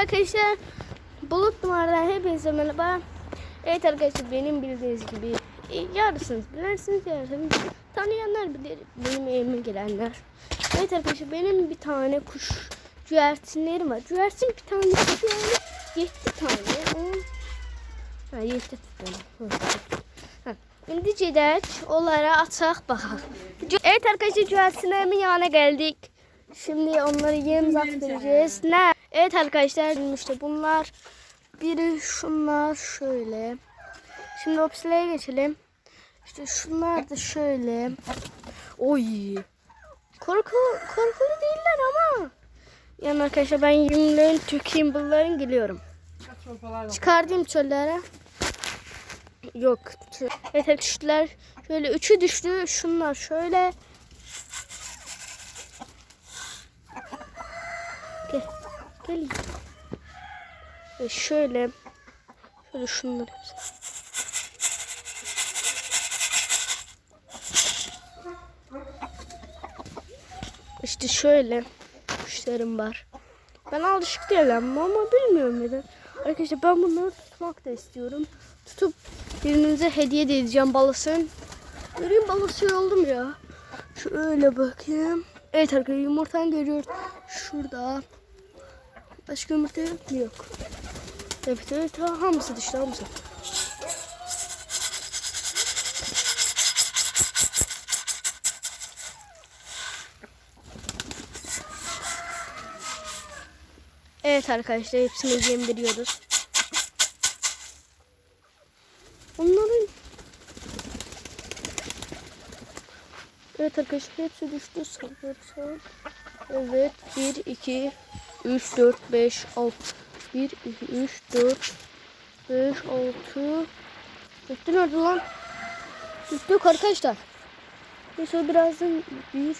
arkadaşlar. Bulut numaradan hepinize merhaba. Evet arkadaşlar benim bildiğiniz gibi e, yarısınız bilirsiniz yarısınız tanıyanlar bilir benim evime gelenler. Evet arkadaşlar benim bir tane kuş güvercinlerim var. Güvercin bir tane yani yetti tane. On... Ha yetti tane. Şimdi cedək onlara açaq baxaq. Evet arkadaşlar güvercinlerimin yanına geldik. Şimdi onları yem zat vereceğiz. Ne? Evet arkadaşlar işte bunlar biri şunlar şöyle. Şimdi opislere geçelim. İşte şunlar da şöyle. Oy. Korku, korkulu değiller ama. Yani arkadaşlar ben yemlerin tökeyim bunların geliyorum. Çıkardığım çöllere. Yok. Evet arkadaşlar şöyle üçü düştü. Şunlar şöyle. Gel. Gel. Ve şöyle. Şöyle şunları. İşte şöyle kuşlarım var. Ben alışık değilim ama bilmiyorum neden. Arkadaşlar ben bunları tutmak da istiyorum. Tutup birinize hediye de edeceğim balasın. Göreyim balası oldum ya. Şöyle bakayım. Evet arkadaşlar yumurtanı görüyoruz. Şurada. Başka yumurta yok mu? Yok. Evet evet ha, hamısı düştü hamısı. Evet arkadaşlar hepsini yemdiriyoruz. Onların Evet arkadaşlar hepsi düştü sanırsam. Evet 1 2 3 4 5 6 1 2 3 4 5 6 Bitti nerede lan? Bitti yok arkadaşlar. Neyse birazdan 1 2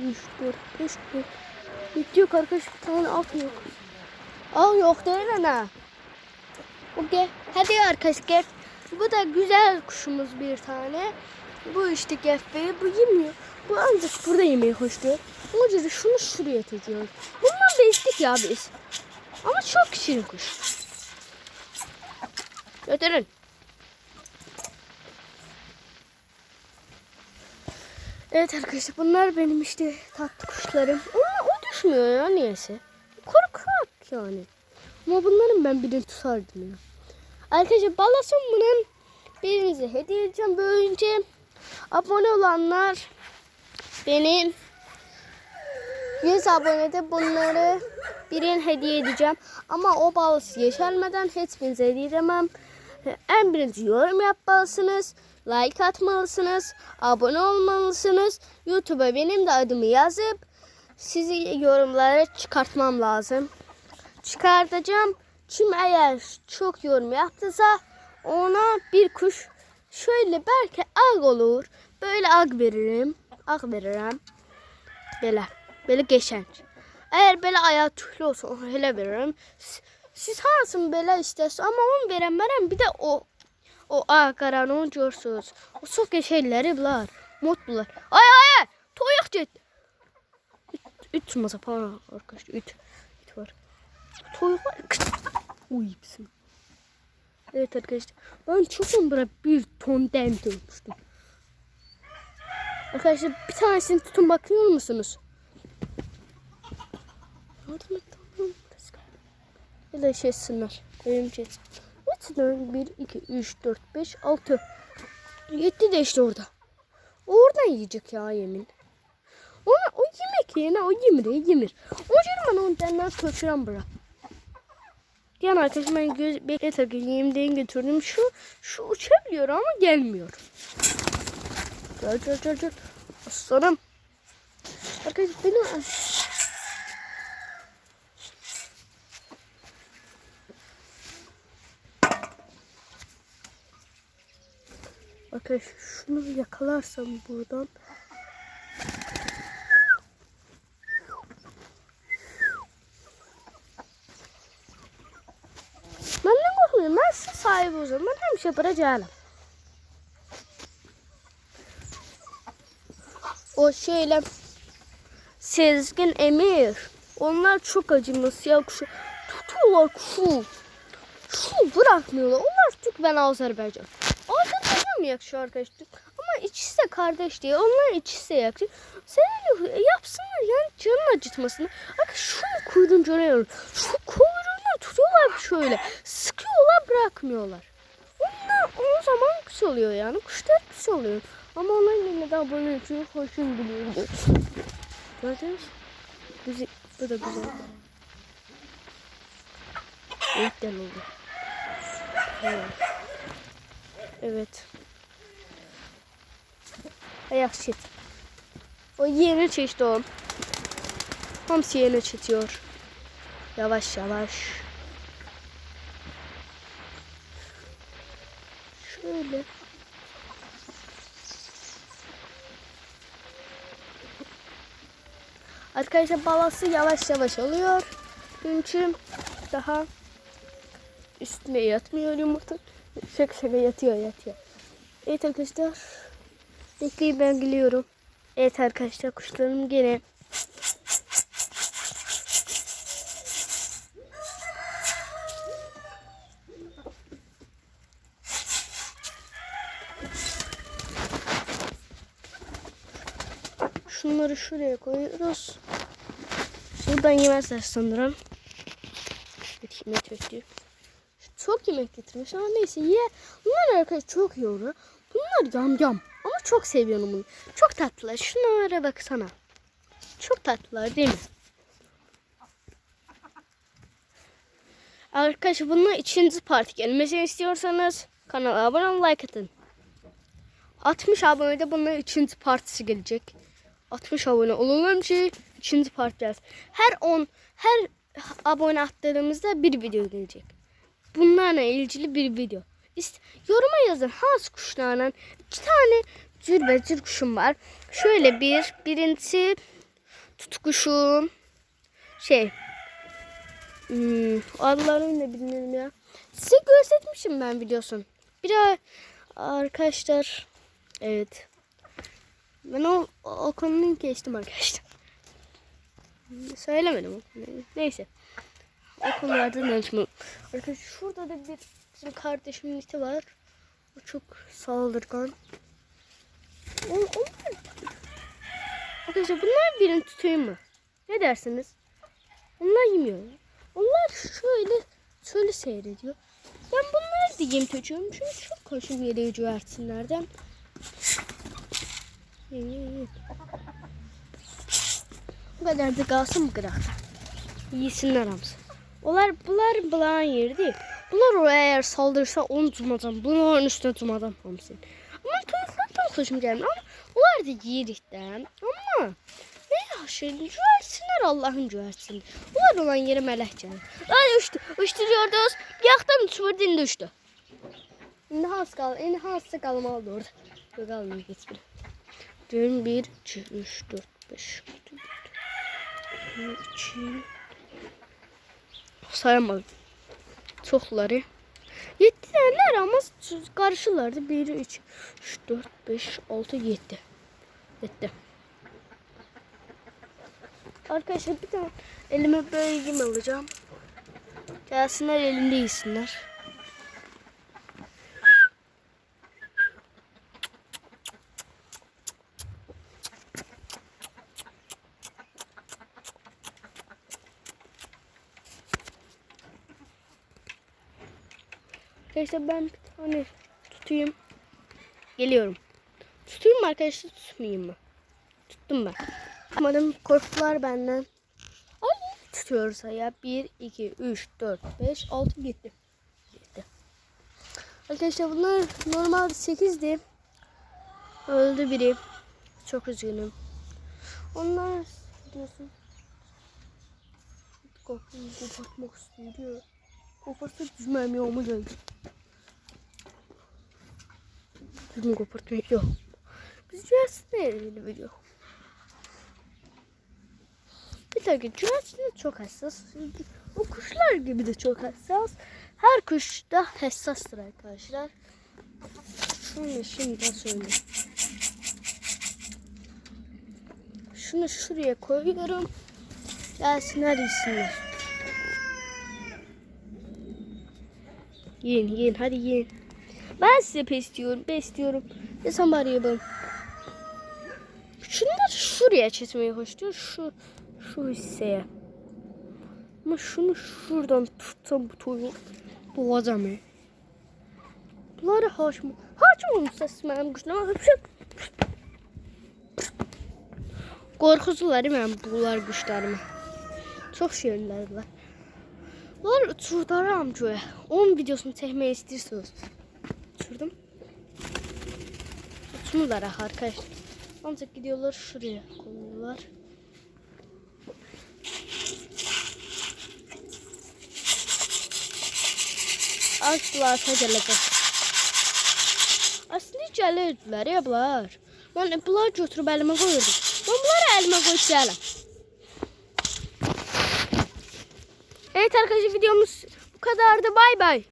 3 4 5 6 Bitti yok arkadaşlar tane alt yok. Al yok değil ana. Okey. Hadi arkadaşlar. Bu da güzel kuşumuz bir tane. Bu işte geffe. Bu yemiyor. Bu ancak burada yemeği hoşluyor. O şunu şuraya tutuyoruz. Bundan bezdik ya biz. Ama çok şirin kuş. Götürün. Evet arkadaşlar bunlar benim işte tatlı kuşlarım. Ama o düşmüyor ya niyeyse. Korkak yani. Ama bunların ben birini tutardım ya. Arkadaşlar balasın bunun birinize hediye edeceğim. Böylece abone olanlar benim 100 abonede bunları birine hediye edeceğim. Ama o balası yeşermeden hiçbirinize hediye edemem. En birinci yorum yapmalısınız. Like atmalısınız. Abone olmalısınız. YouTube'a benim de adımı yazıp sizi yorumlara çıkartmam lazım. Çıkartacağım. Kim eğer çok yorum yaptıysa ona bir kuş şöyle belki ag olur. Böyle ag veririm. Ag veririm. Böyle. Böyle geçen. Eğer böyle ayağı tühlü olsa onu hele veririm. Siz hansını böyle istersiniz ama onu veremem. Bir de o o ağ qaranın görürsünüz. O çox şeyləri bunlar. Modlular. Ay ay. Toyuq get. Masa falan arkadaşlar. Üt. Üt var. Toyuq var. Uy bizim. Evet arkadaşlar. Ben çok bura bir ton dem durmuştum. Arkadaşlar bir tanesini tutun bakıyor musunuz? Et tamam. Böyle şeysinler. Benim şey. Üçten 1, 2, 3, 4, 5, 6. 7 de işte orada. Oradan yiyecek ya yemin. Ona, o yemek yerine o yemir, yemir. O yüzden onu benden kaçıran bırak. Diyen arkadaşım ben göz beklet yemdeğini götürdüm. Şu şu uçabiliyor ama gelmiyor. Gel gel gel gel. Aslanım. Arkadaşlar benim Arkadaşlar şunu yakalarsam buradan Benden korkmuyorum. Ben size sahibi o zaman. Ben hemşe bırakacağım. O şeyle Sezgin Emir. Onlar çok acımasız ya kuşu. Tutuyor Tutuyorlar şu. Şu bırakmıyorlar. Onlar Türk ben Azerbaycan. Mı yakışıyor arkadaşlar? Ama ikisi de kardeş diye. Onlar ikisi de yakışıyor. Sen yapsınlar yani canın acıtmasını. Bak şunu kuyruğunu görüyorum. Şu kuyruğunu tutuyorlar şöyle. Sıkıyorlar bırakmıyorlar. Onlar o zaman güzel oluyor yani. Kuşlar güzel oluyor. Ama onlar yine de abone için hoşum biliyordu. Gördünüz? Güzel. Bu da güzel. İlkten oldu. Evet. Evet. Shit. O yeni çeşit o. Hamsi yeni çekiyor. Yavaş yavaş. Şöyle. Arkadaşlar balası yavaş yavaş oluyor. Çünkü daha üstüne yatmıyor yumurta. Şaka şaka yatıyor yatıyor. Evet arkadaşlar. Bekleyin ben geliyorum. Evet arkadaşlar kuşlarım gene Şunları şuraya koyuyoruz. Buradan yemezler sanırım. Yemek. Çok yemek getirmiş ama neyse ye. Bunlar arkadaşlar çok oluyor. Bunlar yam yam. Ama çok seviyorum bunu. Çok tatlılar. Şunlara baksana. Çok tatlılar değil mi? Arkadaşlar bunun ikinci parti gelmesini istiyorsanız kanala abone olun like atın. 60 abonede bunun ikinci partisi gelecek. 60 abone olalım ki ikinci part gelsin. Her 10 her abone attığımızda bir video gelecek. Bunlarla ilgili bir video. İşte yoruma yazın hangi kuşlarla iki tane cürbecir kuşum var. Şöyle bir birincisi tutkuşum şey hmm, adlarını da bilmiyorum ya. Size göstermişim ben biliyorsun. Bir arkadaşlar evet ben o, o konuyu geçtim arkadaşlar. Söylemedim. Neyse. O konulardan açmam. Arkadaşlar şurada da bir bizim kardeşimin iti var. O çok saldırgan. O, o Arkadaşlar bunlar birini tutayım mı? Ne dersiniz? Onlar yemiyor. Onlar şöyle şöyle seyrediyor. Ben bunları da yem çocuğum. Çünkü çok hoşum geliyor güvercinlerden. Bu kadar da kalsın bu kadar. Yesinler hamsi. Onlar bunlar bulan yeri değil. Bunlar oraya eğer saldırırsa onu tutmadan, bunun üstüne tutmadan hamsi. Ama tavuklardan hoşum gelmiyor ama onlar da yiyirikten. Ama ne yaşır, güversinler Allah'ın güversinler. Bunlar olan yeri melek canım. Ay uçtu, uçtu diyordunuz. Yaktan uçmadı indi uçtu. İndi has kal, indi has kalmalı orada. Yok kalmıyor hiçbiri. Dün 1, 2, 3, 4, 5, 6, 2, sayamadım. Çokları. Yettiler ama karşılardı. 1, 2, 3, 4, 5, 6, 7. Yetti. Arkadaşlar bir tane elime böyle yem alacağım. Gelsinler elimde yesinler. Arkadaşlar ben bir tane tutayım. Geliyorum. Tutayım mı arkadaşlar tutmayayım mı? Tuttum ben. Umarım korktular benden. Ay tutuyoruz ya. 1, 2, 3, 4, 5, 6 gitti. Gitti. Arkadaşlar bunlar normalde 8'di. Öldü biri. Çok üzgünüm. Onlar diyorsun. Kafayı kopartmak istiyor. Koparsa düzmem yağmur geldi. Düzgün kopartmak yok. Biz Cüels'in ilgili video. Bir tabii Cüels'in çok hassas. O kuşlar gibi de çok hassas. Her kuş da hassastır arkadaşlar. Şunu şimdi söyleyeyim. Şunu şuraya koyuyorum. Gelsinler yesinler. Yiyin yiyin hadi yiyin. Ben size besliyorum besliyorum. Ve sen bari yapalım. Şunlar şuraya çizmeyi hoşluyor. Şu şu hisseye. Ama şunu şuradan tutsam bu toyu boğacağım ya. Bunları haş mı? Haç olmuşsa benim kuşlarıma hıpşık. Qorxucular mənim bunlar quşlarımı. Çox şirinlərdirlər. Bunlar uçurdaram göyə. Onun videosunu çəkmək istəyirsiniz. Uçurdum. Uçmurlar axı arkadaşlar. Ancaq gidiyorlar şuraya konuyorlar. Asla gələcək. Aslı gəlirdilər ya bunlar. Mən bunlar götürüb əlimə qoyurdum. Ben bunları elime koyacağım. Arkadaşlar videomuz bu kadardı. Bay bay.